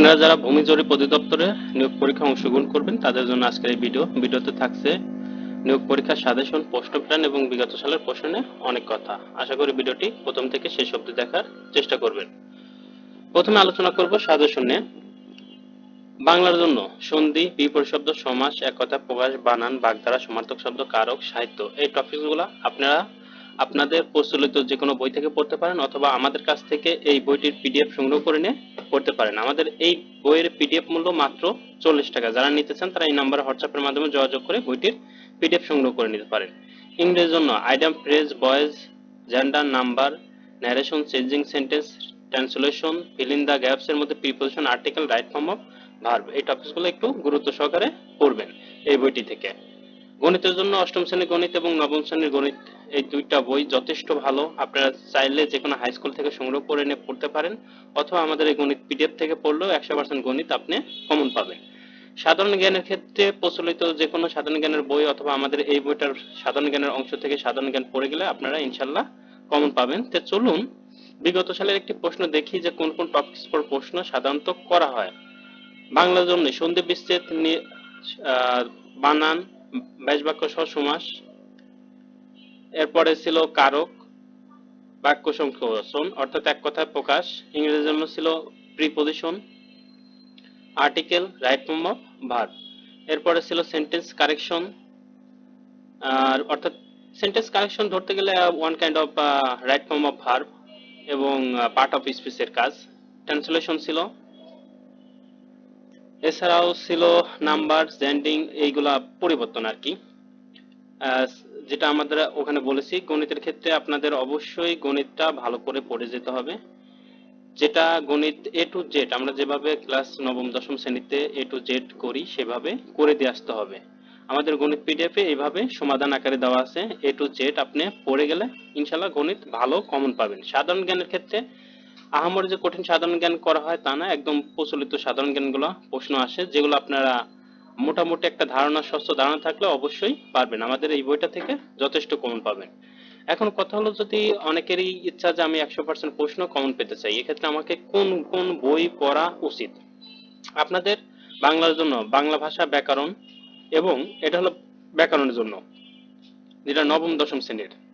আপনারা যারা ভূমি জরিপ অধিদপ্তরে নিয়োগ পরীক্ষা অংশগ্রহণ করবেন, তাদের জন্য আজকের এই ভিডিও। ভিডিওতে থাকছে নিয়োগ পরীক্ষার সাজেশন, প্রশ্ন প্ল্যান এবং বিগত সালের প্রশ্নে অনেক কথা। আশা করি ভিডিওটি প্রথম থেকে শেষ অবধি দেখার চেষ্টা করবেন। প্রথমে আলোচনা করব সাজেশন নিয়ে। বাংলার জন্য সন্ধি বিপরীত শব্দ, সমাস, একতা, প্রকাশ, বানান, বাগধারা, সমার্থক শব্দ, কারক, সাহিত্য এই টপিকসগুলো আপনারা আপনাদের প্রচলিত যে কোনো বই থেকে পড়তে পারেন অথবা আমাদের কাছ থেকে এই বইটির পিডিএফ সংগ্রহ করে নিয়ে পড়তে পারেন। আমাদের এই বইয়ের পিডিএফ মূল্য মাত্র চল্লিশ টাকা। যারা নিতে চান, তারা এই নাম্বারে হোয়াটসঅ্যাপের মাধ্যমে যোগাযোগ করে বইটির পিডিএফ সংগ্রহ করে নিতে পারেন। ইংরেজির জন্য item phrase voice gender number narration changing sentence translation fill in the gaps এর মধ্যে preposition article right form of verb এই টপিকসগুলো একটু গুরুত্ব সহকারে পড়বেন এই বইটি থেকে। গণিতের জন্য অষ্টম শ্রেণির গণিত এবং নবম শ্রেণির গণিত এই দুইটা বই যথেষ্ট ভালো। আপনারা চাইলে যে কোনো হাই স্কুল থেকে সংগ্রহ করে নিয়ে পড়তে পারেন, অথবা আমাদের এই গণিত পিডিএফ থেকে পড়লেও একশো পার্সেন্ট গণিত আপনি কমন পাবেন। সাধারণ জ্ঞানের ক্ষেত্রে প্রচলিত যে কোনো সাধারণ জ্ঞানের বই অথবা আমাদের এই বইটার সাধারণ জ্ঞানের অংশ থেকে সাধারণ জ্ঞান পড়ে গেলে আপনারা ইনশাল্লাহ কমন পাবেন। তো চলুন, বিগত সালের একটি প্রশ্ন দেখি যে কোন কোন টপিকস পর প্রশ্ন সাধারণত করা হয়। বাংলার জন্য সন্ধি বিচ্ছেদ বানান ব্যাস বাক্য সহ সমাস। এরপরে ছিল কারক, বাক্য সংকোচন অর্থাৎ এক কথায় প্রকাশ। ইংরেজির জন্য ছিল preposition article right form of verb এরপরে ছিল সেন্টেন্স কারেকশন আর অর্থাৎ সেন্টেন্স কারেকশন ধরতে গেলে one kind of right form of verb এবং পার্ট অফ স্পিচের কাজ। ট্রান্সলেশন ছিল এছাড়াও ছিল নাম্বার জেন্ডিং এইগুলা পরিবর্তন আর কি যেটা আমাদের ওখানে বলেছি, গণিতের ক্ষেত্রে আপনাদের অবশ্যই গণিতটা ভালো করে পড়ে যেতে হবে। যেটা গণিত এ টু জেড আমরা যেভাবে ক্লাস নবম, দশম শ্রেণীতে এ টু জেড করি, সেভাবে করে দিয়ে আসতে হবে। আমাদের গণিত পিডিএফে এইভাবে সমাধান আকারে দেওয়া আছে। এ টু জেড আপনি পড়ে গেলে ইনশাল্লাহ গণিত ভালো কমন পাবেন। সাধারণ জ্ঞানের ক্ষেত্রে আহামর যে কঠিন সাধারণ জ্ঞান করা হয় তা না, একদম প্রচলিত সাধারণ জ্ঞানগুলো প্রশ্ন আসে, যেগুলো আপনারা মোটামুটি একটা ধারণা স্বচ্ছ ধারণা থাকলে অবশ্যই পারবেন। আমাদের এই বইটা থেকে যথেষ্ট কমন পাবেন। এখন কথা হলো যদি অনেকেরই ইচ্ছা যে আমি একশো পার্সেন্ট প্রশ্ন কমন পেতে চাই, এক্ষেত্রে আমাকে কোন কোন বই পড়া উচিত? আপনাদের বাংলার জন্য, বাংলা ভাষা ব্যাকরণ এবং এটা হলো ব্যাকরণের জন্য, যেটা নবম, দশম শ্রেণির।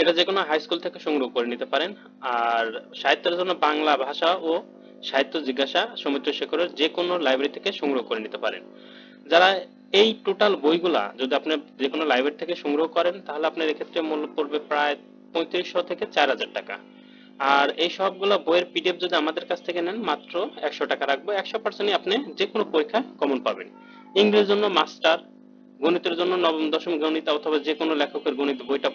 এটা যে কোনো হাই স্কুল থেকে সংগ্রহ করে নিতে পারেন। আর সাহিত্যের জন্য বাংলা ভাষা ও সাহিত্য জিজ্ঞাসা সৌমিত্র শেখরের যে কোনো লাইব্রেরি থেকে সংগ্রহ করে নিতে পারেন। যারা এই টোটাল বইগুলা যদি আপনি যে কোনো লাইব্রেরি থেকে সংগ্রহ করেন, তাহলে আপনার এক্ষেত্রে মূল্য পড়বে প্রায় পঁয়ত্রিশশো থেকে চার হাজার টাকা। আর এই সবগুলো বইয়ের পিডিএফ যদি আমাদের কাছ থেকে নেন, মাত্র একশো টাকা রাখব। একশো পার্সেন্টই আপনি যে কোনো পরীক্ষায় কমন পাবেন। ইংরেজির জন্য মাস্টার গণিতের জন্য নবম, দশম গণিত অথবা যে কোনো লেখকের গণিত বইটা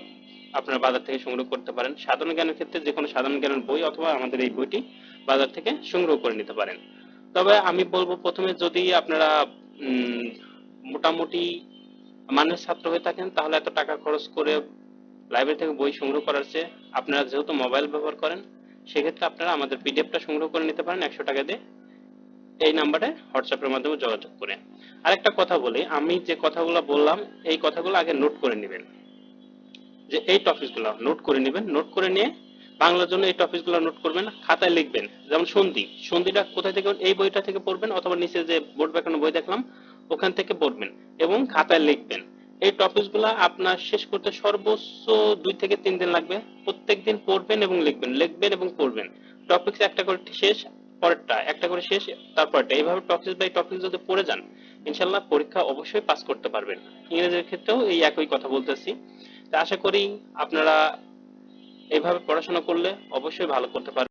আপনারা বাজার থেকে সংগ্রহ করতে পারেন। সাধারণ জ্ঞানের ক্ষেত্রে যে কোনো সাধারণ জ্ঞানের বই অথবা আমাদের এই বইটি বাজার থেকে সংগ্রহ করে নিতে পারেন। তবে আমি বলব প্রথমে যদি আপনারা মোটামুটি মানের ছাত্র হয়ে থাকেন, তাহলে এত টাকা খরচ করে লাইব্রেরি থেকে বই সংগ্রহ করার চেয়ে আপনারা যেহেতু মোবাইল ব্যবহার করেন, সেক্ষেত্রে আপনারা আমাদের পিডিএফটা সংগ্রহ করে নিতে পারেন একশো টাকা দিয়ে। এই নাম্বারে হোয়াটসঅ্যাপের মাধ্যমে যোগাযোগ করে। আরেকটা কথা বলি, আমি যে কথাগুলো বললাম, এই কথাগুলো আগে নোট করে নেবেন। যে এই টপিকগুলো নোট করে নেবেন নোট করে নিয়ে বাংলার জন্য এই টপিকগুলো নোট করবেন, খাতায় লিখবেন। যেমন সন্ধি, সন্ধিটা কোথায় থেকে, এই বইটা থেকে পড়বেন অথবা নিচে যে বোর্ড ব্যাকরণ বই দেখলাম, ওখান থেকে পড়বেন এবং খাতায় লিখবেন। এই টপিকগুলো আপনার শেষ করতে সর্বোচ্চ দুই থেকে তিন দিন লাগবে। প্রত্যেকদিন পড়বেন এবং লিখবেন লিখবেন এবং পড়বেন। টপিকস একটা করে শেষ, পরেরটা একটা করে শেষ তারপরটা এইভাবে টপিক বাই টপিক যদি পড়ে যান ইনশাল্লাহ পরীক্ষা অবশ্যই পাস করতে পারবেন। ইংরেজির ক্ষেত্রেও এই একই কথা বলতেছি। তা আশা করি আপনারা এভাবে পড়াশোনা করলে অবশ্যই ভালো করতে পারবেন।